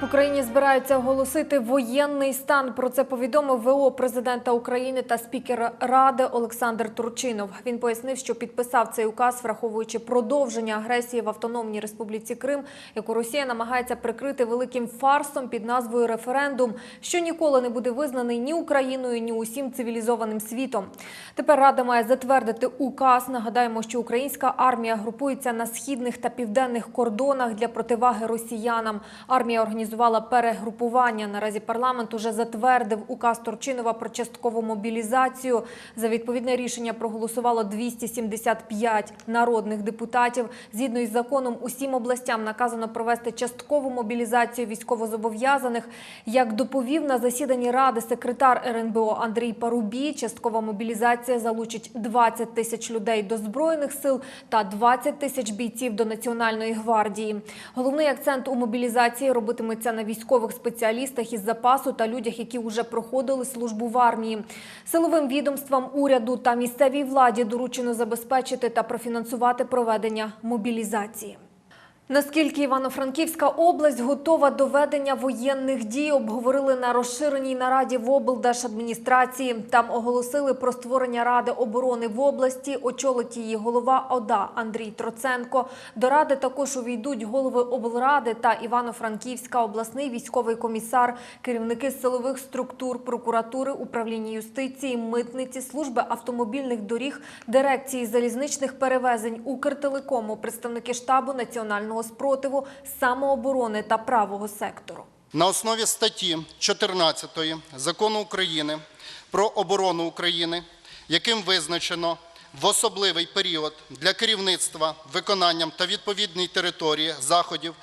В Україні збираються оголосити воєнний стан. Про це повідомив ВО президента України та спікер Ради Олександр Турчинов. Він пояснив, що підписав цей указ, враховуючи продовження агресії в Автономній Республіці Крим, яку Росія намагається прикрити великим фарсом під назвою референдум, що ніколи не буде визнаний ні Україною, ні усім цивілізованим світом. Тепер Рада має затвердити указ. Нагадаємо, що українська армія групується на східних та південних кордонах для противаги росіянам. Армія організувала перегрупування. Наразі парламент уже затвердив указ Турчинова про часткову мобілізацію. За відповідне рішення проголосувало 275 народних депутатів. Згідно із законом, усім областям наказано провести часткову мобілізацію військовозобов'язаних. Як доповів на засіданні ради секретар РНБО Андрій Парубій, часткова мобілізація залучить 20 тисяч людей до збройних сил та 20 тисяч бійців до національної гвардії. Головний акцент у мобілізації робитиметься на військових спеціалістах із запасу та людях, які вже проходили службу в армії. Силовим відомствам уряду та місцевій владі доручено забезпечити та профінансувати проведення мобілізації. Наскільки Івано-Франківська область готова до ведення воєнних дій, обговорили на розширеній нараді в облдержадміністрації. Там оголосили про створення ради оборони в області. Очолить її голова ОДА Андрій Троценко. До ради також увійдуть голови облради та Івано-Франківська обласний військовий комісар, керівники силових структур, прокуратури, управління юстиції, митниці, служби автомобільних доріг, дирекції залізничних перевезень, Укртелекому, представники штабу національного спротиву, самооборони та правого сектору. На основі статті 14 Закону України про оборону України, яким визначено в особливий період для керівництва виконанням та відповідної території заходів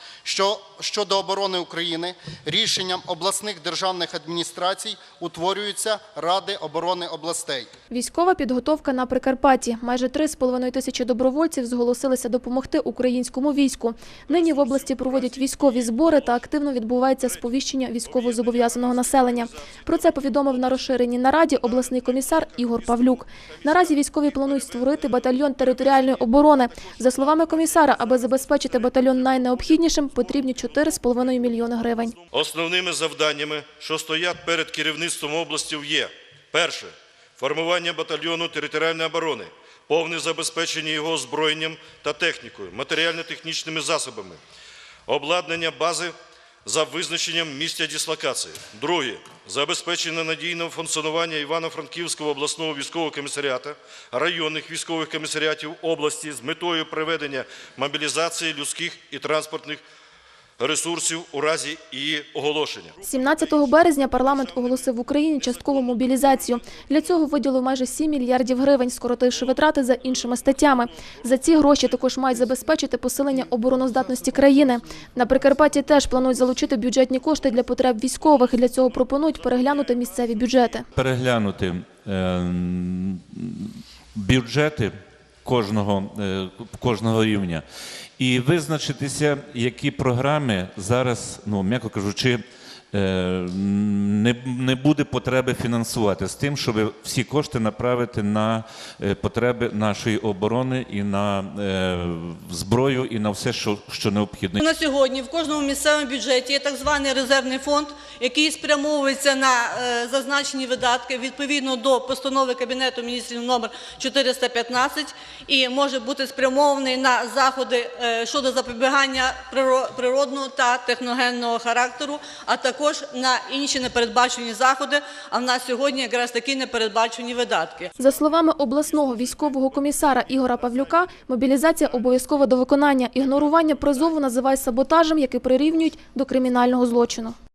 щодо оборони України рішенням обласних державних адміністрацій утворюються Ради оборони областей. Військова підготовка на Прикарпатті. Майже 3,5 тисячі добровольців зголосилися допомогти українському війську. Нині в області проводять військові збори та активно відбувається сповіщення військовозобов'язаного населення. Про це повідомив на розширеній нараді обласний комісар Ігор Павлюк. Наразі військові планують створити батальйон територіальної оборони. За словами комісара, аби забезпечити батальйон найнеобхіднішим, потрібні 4,5 мільйони гривень. Основними завданнями, що стоять перед керівництвом області, є перше формування батальйону територіальної оборони, повне забезпечення його озброєнням та технікою, матеріально-технічними засобами, обладнання бази за визначенням місця дислокації. Друге забезпечення надійного функціонування Івано-Франківського обласного військового комісаріата, районних військових комісаріатів області з метою проведення мобілізації людських і транспортних ресурсів у разі її оголошення. 17 березня парламент оголосив в Україні часткову мобілізацію. Для цього виділив майже 7 мільярдів гривень, скоротивши витрати за іншими статтями. За ці гроші також мають забезпечити посилення обороноздатності країни. На Прикарпатті теж планують залучити бюджетні кошти для потреб військових. Для цього пропонують переглянути місцеві бюджети. переглянути е, бюджети кожного, е, кожного рівня. І визначитися, які програми зараз, ну м'яко кажучи, не, не буде потреби фінансувати з тим, щоб всі кошти направити на е, потреби нашої оборони і на е, зброю, і на все, що, що необхідно. На сьогодні в кожному місцевому бюджеті є так званий резервний фонд, який спрямовується на е, зазначені видатки відповідно до постанови Кабінету міністрів номер 415 і може бути спрямований на заходи е, щодо запобігання приро- природного та техногенного характеру, а також на інші непередбачені заходи. А в нас сьогодні якраз такі непередбачені видатки. За словами обласного військового комісара Ігора Павлюка, мобілізація обов'язкова до виконання. Ігнорування призову називають саботажем, який прирівнюють до кримінального злочину.